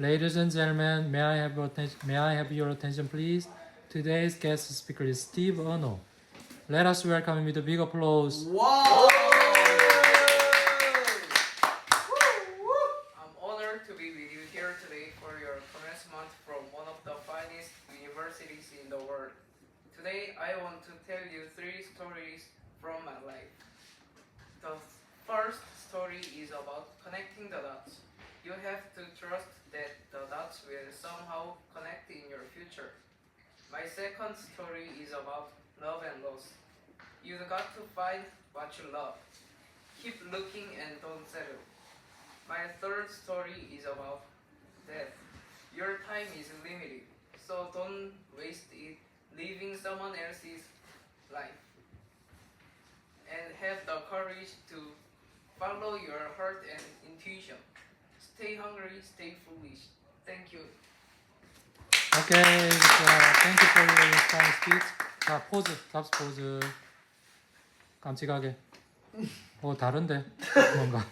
Ladies and gentlemen, may I have your attention, may I have your attention please? Today's guest speaker is Steve Ono. Let us welcome him with a big applause. Wow! I'm honored to be with you here today for your commencement from one of the finest universities in the world. Today, I want to tell you three stories from my life. The first story is about connecting the dots. You have to trust that the dots will somehow connect in your My second story is about love and loss. You've got to find what you love. Keep looking and don't settle. My third story is about death. Your time is limited, so don't waste it living someone else's life. And have the courage to follow your heart and intuition. Stay hungry, stay foolish. Thank you. You for your inspiring speech. 자, 포즈, 잡스 포즈. 깜찍하게. 어, 다른데? 뭔가.